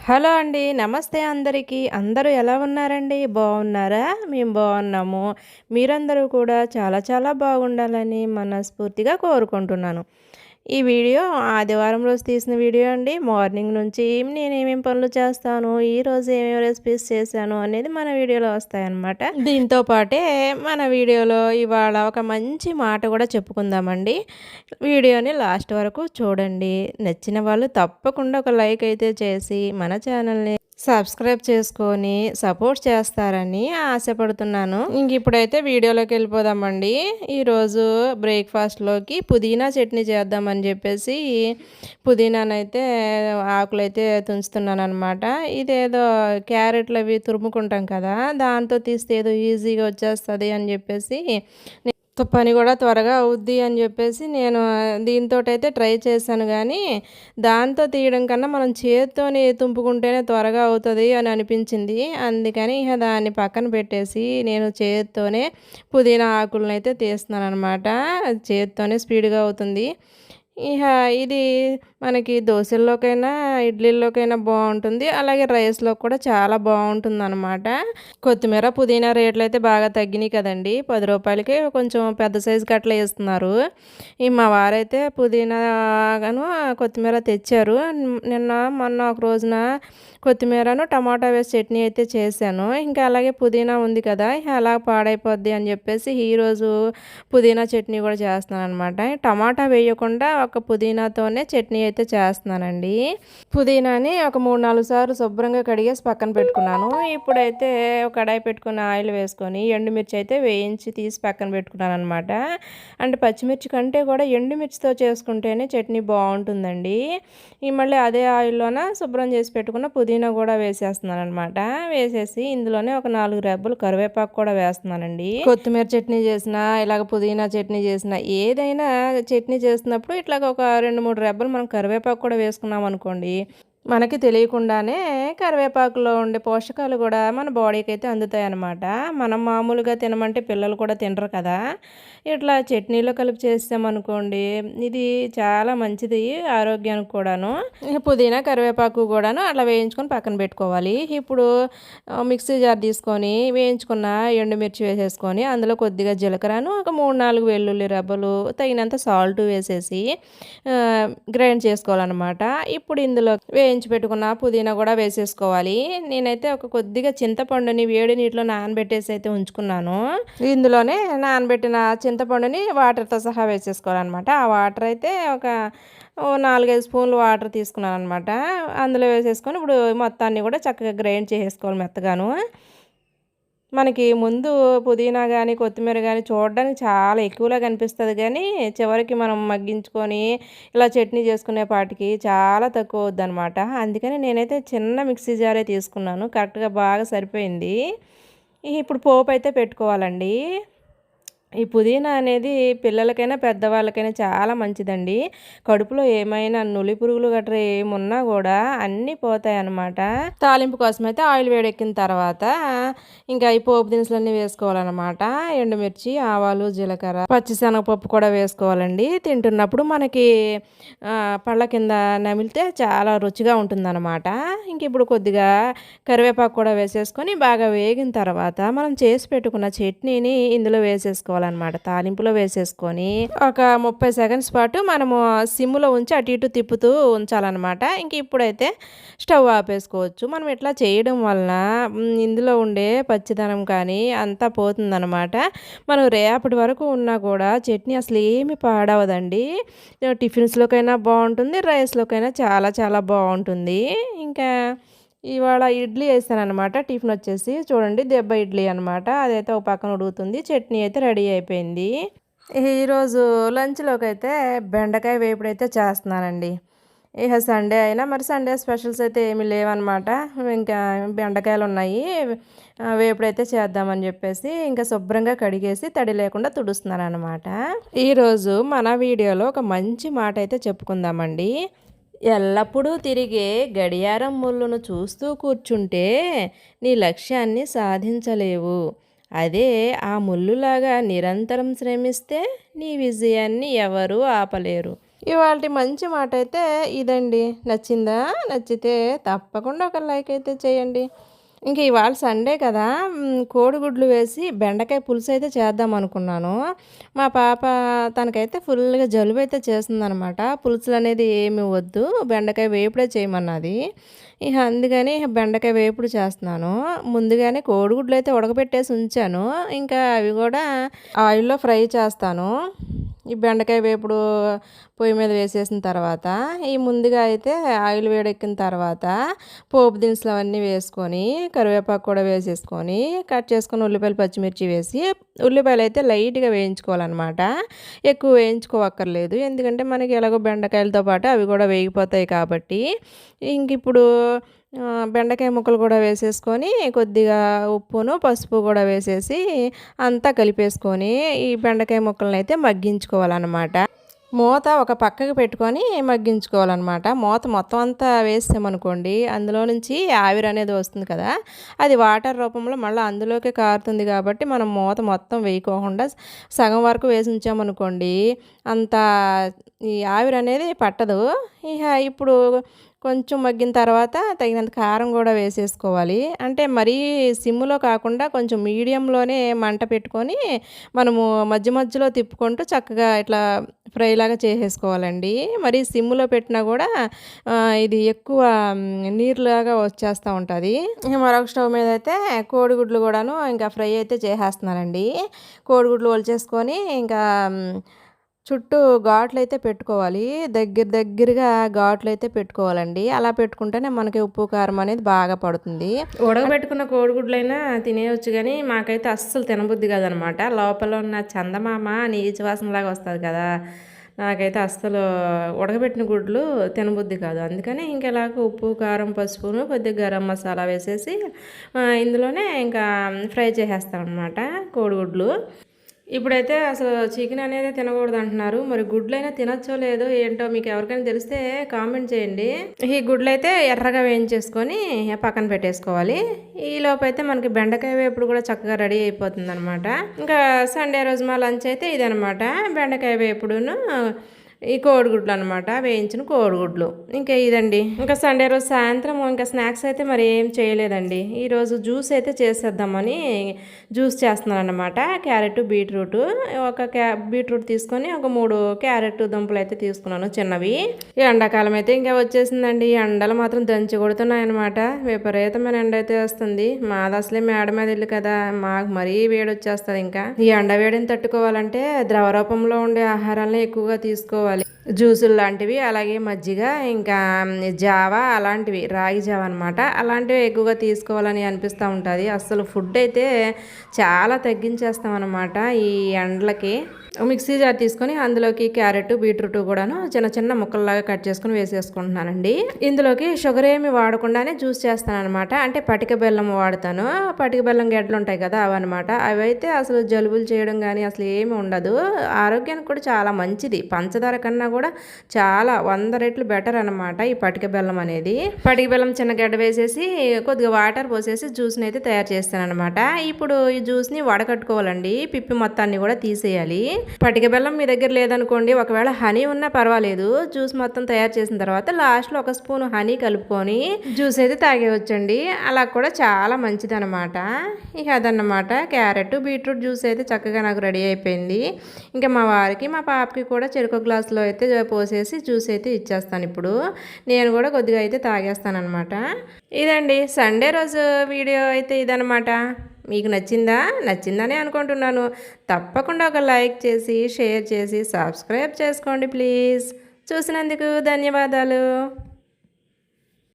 Hello అండి నమస్తే అందరికీ. అందరూ ఎలా ఉన్నారండి? బాగున్నారా? మేము బాగున్నాము. మీరందరూ కూడా చాలా చాలా బాగుండాలని మనస్ఫూర్తిగా కోరుకుంటున్నాను. ఈ వీడియో ఆదివారం రోజు తీసిన వీడియో అండి. మార్నింగ్ నుంచి నేను ఏమేమి పనులు చేస్తాను ఈ రోజు ఏమేమి రెసిపీస్ చేశాను అనేది మన వీడియోలో వస్తాయన్నమాట. దీంతో పాటే మన వీడియోలో ఇవాళ ఒక మంచి మాట కూడా చెప్పుకుందామండి. వీడియోని లాస్ట్ వరకు చూడండి. నచ్చిన వాళ్ళు తప్పకుండా ఒక లైక్ అయితే చేసి మన ఛానల్ని సబ్స్క్రైబ్ చేసుకొని సపోర్ట్ చేస్తారని ఆశపడుతున్నాను. ఇంక ఇప్పుడైతే వీడియోలోకి వెళ్ళిపోదామండి. ఈరోజు బ్రేక్ఫాస్ట్లోకి పుదీనా చట్నీ చేద్దామని చెప్పేసి పుదీనానైతే ఆకులు అయితే తుంచుతున్నాను అనమాట ఇదేదో క్యారెట్లు అవి తురుముకుంటాం కదా దాంతో తీస్తే ఏదో ఈజీగా వచ్చేస్తుంది అని చెప్పేసి సో పని కూడా త్వరగా అవుద్ది అని చెప్పేసి నేను దీంతో అయితే ట్రై చేశాను కానీ దాంతో తీయడం కన్నా మనం చేతితోనే తుంపుకుంటేనే త్వరగా అవుతుంది అని అనిపించింది. అందుకని ఇక దాన్ని పక్కన పెట్టేసి నేను చేత్తోనే పుదీనా ఆకులను అయితే తీస్తున్నాను అనమాట చేత్తోనే స్పీడ్గా అవుతుంది. ఇది మనకి దోశల్లోకైనా ఇడ్లీల్లోకైనా బాగుంటుంది అలాగే రైస్లో కూడా చాలా బాగుంటుంది అనమాట కొత్తిమీర పుదీనా రేట్లు అయితే బాగా తగ్గినాయి కదండి. పది రూపాయలకి కొంచెం పెద్ద సైజు కట్ల వేస్తున్నారు. ఈ మా వారైతే పుదీనాను కొత్తిమీర తెచ్చారు. నిన్న మొన్న ఒక రోజున కొత్తిమీరను టమాటా వేసి చట్నీ అయితే చేశాను. ఇంకా అలాగే పుదీనా ఉంది కదా అలా పాడైపోద్ది అని చెప్పేసి ఈరోజు పుదీనా చట్నీ కూడా చేస్తున్నాను అనమాట టమాటా వేయకుండా ఒక పుదీనాతోనే చట్నీ అయితే చేస్తున్నానండి. పుదీనాని ఒక మూడు నాలుగు సార్లు శుభ్రంగా కడిగేసి పక్కన పెట్టుకున్నాను. ఇప్పుడైతే ఒక కడాయి పెట్టుకుని ఆయిల్ వేసుకొని ఎండుమిర్చి అయితే వేయించి తీసి పక్కన పెట్టుకున్నాను అనమాట అంటే పచ్చిమిర్చి కంటే కూడా ఎండుమిర్చితో చేసుకుంటేనే చట్నీ బాగుంటుందండి. ఈ మళ్ళీ అదే ఆయిల్లోన శుభ్రం చేసి పెట్టుకున్న పుదీనా కూడా వేసేస్తున్నాను అనమాట వేసేసి ఇందులోనే ఒక నాలుగు రెబ్బలు కరివేపాకు కూడా వేస్తున్నానండి. కొత్తిమీర చట్నీ చేసిన ఇలాగ పుదీనా చట్నీ చేసిన ఏదైనా చట్నీ చేసినప్పుడు ఒక రెండు మూడు రెబ్బలు మనం కరివేపాకు కూడా వేసుకున్నాం అనుకోండి మనకి తెలియకుండానే కరివేపాకులో ఉండే పోషకాలు కూడా మన బాడీకి అయితే అందుతాయి అన్నమాట మనం మామూలుగా తినమంటే పిల్లలు కూడా తినరు కదా. ఇట్లా చట్నీలో కలిపి చేస్తామనుకోండి ఇది చాలా మంచిది ఆరోగ్యానికి కూడాను. పుదీనా కరివేపాకు కూడాను అట్లా వేయించుకొని పక్కన పెట్టుకోవాలి. ఇప్పుడు మిక్సీ జార్ తీసుకొని వేయించుకున్న ఎండుమిర్చి వేసేసుకొని అందులో కొద్దిగా జీలకర్రను ఒక మూడు నాలుగు వెల్లుల్లి రబ్బలు తగినంత సాల్ట్ వేసేసి గ్రైండ్ చేసుకోవాలన్నమాట. ఇప్పుడు ఇందులో వేయించి పెట్టుకున్న పుదీనా కూడా వేసేసుకోవాలి. నేనైతే ఒక కొద్దిగా చింతపండుని వేడి నీటిలో నానబెట్టేసి అయితే ఉంచుకున్నాను. ఇందులోనే నానబెట్టిన చింతపండుని వాటర్తో సహా వేసేసుకోవాలన్నమాట. ఆ వాటర్ అయితే ఒక నాలుగైదు స్పూన్లు వాటర్ తీసుకున్నాను అనమాట అందులో వేసేసుకొని ఇప్పుడు మొత్తాన్ని కూడా చక్కగా గ్రైండ్ చేసేసుకోవాలి మెత్తగాను. మనకి ముందు పుదీనా కానీ కొత్తిమీర కానీ చూడడానికి చాలా ఎక్కువలా కనిపిస్తుంది. కానీ చివరికి మనం మగ్గించుకొని ఇలా చట్నీ చేసుకునే పాటికి చాలా తక్కువ అవుద్ది అనమాట అందుకని నేనైతే చిన్న మిక్సీ జారే తీసుకున్నాను. కరెక్ట్గా బాగా సరిపోయింది. ఇప్పుడు పోపు అయితే పెట్టుకోవాలండి. ఈ పుదీనా అనేది పిల్లలకైనా పెద్దవాళ్ళకైనా చాలా మంచిదండి. కడుపులో ఏమైనా నులి పురుగులు గట్రా ఏమున్నా కూడా అన్నీ పోతాయి అన్నమాట తాలింపు కోసం అయితే ఆయిల్ వేడెక్కిన తర్వాత ఇంకా ఈ పోపు దినుసులన్నీ వేసుకోవాలన్నమాట. ఎండుమిర్చి ఆవాలు జీలకర్ర పచ్చిశనగపప్పు కూడా వేసుకోవాలండి. తింటున్నప్పుడు మనకి పళ్ళ కింద నమిలితే చాలా రుచిగా ఉంటుందన్నమాట. ఇంక ఇప్పుడు కొద్దిగా కరివేపాకు కూడా వేసేసుకొని బాగా వేగిన తర్వాత మనం చేసి పెట్టుకున్న చట్నీని ఇందులో వేసేసుకోవాలి వేసుకోవాలన్నమాట తాలింపులో వేసేసుకొని ఒక ముప్పై సెకండ్స్ పాటు మనము సిమ్లో ఉంచి అటు ఇటు తిప్పుతూ ఉంచాలన్నమాట. ఇంక ఇప్పుడైతే స్టవ్ ఆపేసుకోవచ్చు. మనం ఇట్లా చేయడం వలన ఇందులో ఉండే పచ్చిదనం కానీ అంతా పోతుందన్నమాట. మనం రేపటి వరకు ఉన్నా కూడా చట్నీ అసలు ఏమి పాడవదండి. టిఫిన్స్లోకైనా బాగుంటుంది రైస్లోకైనా చాలా చాలా బాగుంటుంది. ఇంకా ఇవాళ ఇడ్లీ వేసాను అనమాట టిఫిన్ వచ్చేసి చూడండి దెబ్బ ఇడ్లీ అనమాట అదైతే ఒక పక్కన ఉడుగుతుంది చట్నీ అయితే రెడీ అయిపోయింది. ఈరోజు లంచ్లోకి అయితే బెండకాయ వేపుడు అయితే చేస్తున్నానండి. ఇక సండే అయినా మరి సండే స్పెషల్స్ అయితే ఏమీ లేవన్నమాట. ఇంకా బెండకాయలు ఉన్నాయి. వేపుడైతే చేద్దామని చెప్పేసి ఇంకా శుభ్రంగా కడిగేసి తడి లేకుండా తుడుస్తున్నాను అనమాట ఈరోజు మన వీడియోలో ఒక మంచి మాట అయితే చెప్పుకుందామండి. ఎల్లప్పుడూ తిరిగే గడియారం ముళ్ళును చూస్తూ కూర్చుంటే నీ లక్ష్యాన్ని సాధించలేవు. అదే ఆ ముళ్ళులాగా నిరంతరం శ్రమిస్తే నీ విజయాన్ని ఎవరూ ఆపలేరు. ఇవాళ మంచి మాట అయితే ఇదండి. నచ్చిందా? నచ్చితే తప్పకుండా ఒక లైక్ అయితే చేయండి. ఇంక ఇవాళ సండే కదా కోడిగుడ్లు వేసి బెండకాయ పులుసు అయితే చేద్దాం అనుకున్నాను. మా పాప తనకైతే ఫుల్గా జలుబు అయితే చేస్తుందనమాట పులుసులు అనేది ఏమి వద్దు బెండకాయ వేపుడే చేయమన్నది. ఇక అందుకని బెండకాయ వేపుడు చేస్తున్నాను. ముందుగానే కోడిగుడ్లు అయితే ఉడకబెట్టేసి ఉంచాను. ఇంకా అవి కూడా ఆయిల్లో ఫ్రై చేస్తాను. ఈ బెండకాయ వేపుడు పొయ్యి మీద వేసేసిన తర్వాత ఈ ముందుగా అయితే ఆయిల్ వేడెక్కిన తర్వాత పోపు దినుసులు అవన్నీ వేసుకొని కరివేపాకు కూడా వేసేసుకొని కట్ చేసుకొని ఉల్లిపాయలు పచ్చిమిర్చి వేసి ఉల్లిపాయలు అయితే లైట్గా వేయించుకోవాలన్నమాట. ఎక్కువ వేయించుకోవక్కర్లేదు. ఎందుకంటే మనకి ఎలాగో బెండకాయలతో పాటు అవి కూడా వేగిపోతాయి కాబట్టి ఇంక ఇప్పుడు బెండకాయ ముక్కలు కూడా వేసేసుకొని కొద్దిగా ఉప్పును పసుపు కూడా వేసేసి అంతా కలిపేసుకొని ఈ బెండకాయ ముక్కలను అయితే మగ్గించుకోవాలన్నమాట. మూత ఒక పక్కకు పెట్టుకొని మగ్గించుకోవాలన్నమాట. మూత మొత్తం అంతా వేసామనుకోండి అందులో నుంచి ఆవిరి అనేది వస్తుంది కదా అది వాటర్ రూపంలో మళ్ళీ అందులోకి కారుతుంది కాబట్టి మనం మూత మొత్తం వేయకోకుండా సగం వరకు వేసి ఉంచామనుకోండి అంత ఈ ఆవిరి అనేది పట్టదు. ఇక ఇప్పుడు కొంచెం మగ్గిన తర్వాత తగినంత కారం కూడా వేసేసుకోవాలి. అంటే మరీ సిమ్లో కాకుండా కొంచెం మీడియంలోనే మంట పెట్టుకొని మనము మధ్య మధ్యలో తిప్పుకుంటూ చక్కగా ఇట్లా ఫ్రై లాగా చేసేసుకోవాలండి. మరి సిమ్లో పెట్టినా కూడా ఇది ఎక్కువ నీరులాగా వచ్చేస్తూ ఉంటుంది. మరొక స్టవ్ మీద అయితే కోడిగుడ్లు కూడాను ఇంకా ఫ్రై అయితే చేసేస్తున్నానండి. కోడిగుడ్లు ఒలిచేసుకొని ఇంకా చుట్టూ ఘాట్లు అయితే పెట్టుకోవాలి. దగ్గర దగ్గరగా ఘాట్లు అయితే పెట్టుకోవాలండి. అలా పెట్టుకుంటేనే మనకి ఉప్పు కారం అనేది బాగా పడుతుంది. ఉడకబెట్టుకున్న కోడిగుడ్లైనా తినేయచ్చు కానీ మాకైతే అస్సలు తినబుద్ధి కాదనమాట. లోపల ఉన్న చందమామ నీచు వాసనలాగా వస్తుంది కదా నాకైతే అస్సలు ఉడకబెట్టిన గుడ్లు తినబుద్ధి కాదు. అందుకని ఇంకెలాగ ఉప్పు కారం పసుపును కొద్దిగా గరం మసాలా వేసేసి ఇందులోనే ఇంకా ఫ్రై చేసేస్తాం అనమాట కోడిగుడ్లు. ఇప్పుడైతే అసలు చికెన్ అనేది తినకూడదు అంటున్నారు. మరి గుడ్లైనా తినచ్చో లేదో ఏంటో మీకు ఎవరికైనా తెలిస్తే కామెంట్ చేయండి. ఈ గుడ్లు అయితే ఎర్రగా వేయించేసుకొని పక్కన పెట్టేసుకోవాలి. ఈ లోపైతే అయితే మనకి బెండకాయ వేపుడు కూడా చక్కగా రెడీ అయిపోతుంది అనమాట ఇంకా సండే రోజు మా లంచ్ అయితే ఇదనమాట బెండకాయ వేపుడును ఈ కోడిగుడ్లు అనమాట వేయించిన కోడిగుడ్లు. ఇంకా ఇదండి. ఇంకా సండే రోజు సాయంత్రం ఇంకా స్నాక్స్ అయితే మరి ఏం చేయలేదండి. ఈరోజు జ్యూస్ అయితే చేసేద్దామని జ్యూస్ చేస్తున్నాను అనమాట క్యారెట్ బీట్రూట్. ఒక క్యా బీట్రూట్ తీసుకొని ఒక మూడు క్యారెట్ దుంపలు అయితే తీసుకున్నాను చిన్నవి. ఈ ఎండాకాలం అయితే ఇంకా వచ్చేసిందండి. ఎండలు మాత్రం దంచి కొడుతున్నాయి అనమాట విపరీతమైన ఎండ అయితే వస్తుంది. మాది అసలే మేడ మీద ఇల్లు కదా. మాకు మరీ వేడి వచ్చేస్తుంది ఇంకా. ఈ ఎండ వేడిని తట్టుకోవాలంటే ద్రవ రూపంలో ఉండే ఆహారాలను ఎక్కువగా తీసుకోవాలి. vale. జ్యూసులు లాంటివి అలాగే మజ్జిగ ఇంకా జావా అలాంటివి రాగి జావ అనమాట అలాంటివి ఎక్కువగా తీసుకోవాలని అనిపిస్తూ ఉంటుంది. అసలు ఫుడ్ అయితే చాలా తగ్గించేస్తాం అనమాట ఈ ఎండలకి. మిక్సీ జార్ తీసుకొని అందులోకి క్యారెట్ బీట్రూట్ కూడాను చిన్న చిన్న ముక్కల్లాగా కట్ చేసుకుని వేసేసుకుంటున్నానండి. ఇందులోకి షుగర్ ఏమి వాడకుండానే జ్యూస్ చేస్తాను అనమాట అంటే పటిక బెల్లం వాడతాను. పటిక బెల్లం గడ్డలు ఉంటాయి కదా అవన్నమాట అవి అయితే అసలు జలుబులు చేయడం కానీ అసలు ఏమి ఉండదు. ఆరోగ్యానికి కూడా చాలా మంచిది. పంచదార కన్నా కూడా కూడా చాలా వంద రెట్లు బెటర్ అనమాట ఈ పటిక బెల్లం అనేది. పటిక బెల్లం చిన్న గడ్డ వేసేసి కొద్దిగా వాటర్ పోసేసి జ్యూస్ని అయితే తయారు చేస్తాను అనమాట ఇప్పుడు ఈ జ్యూస్ని వడకట్టుకోవాలండి. పిప్పి మొత్తాన్ని కూడా తీసేయాలి. పటిక బెల్లం మీ దగ్గర లేదనుకోండి ఒకవేళ హనీ ఉన్నా పర్వాలేదు. జ్యూస్ మొత్తం తయారు చేసిన తర్వాత లాస్ట్లో ఒక స్పూన్ హనీ కలుపుకొని జ్యూస్ అయితే తాగేవచ్చండి అలా కూడా చాలా మంచిది అనమాట ఇక అదన్నమాట. క్యారెట్ బీట్రూట్ జ్యూస్ అయితే చక్కగా నాకు రెడీ అయిపోయింది. ఇంకా మా వారికి మా పాపకి కూడా చెరుకు గ్లాసులో అయితే పోసేసి జ్యూస్ అయితే ఇచ్చేస్తాను ఇప్పుడు. నేను కూడా కొద్దిగా అయితే తాగేస్తానమాట ఇదండి సండే రోజు వీడియో అయితే ఇదనమాట మీకు నచ్చిందా? నచ్చిందని అనుకుంటున్నాను. తప్పకుండా ఒక లైక్ చేసి షేర్ చేసి సబ్స్క్రైబ్ చేసుకోండి ప్లీజ్. చూసినందుకు ధన్యవాదాలు.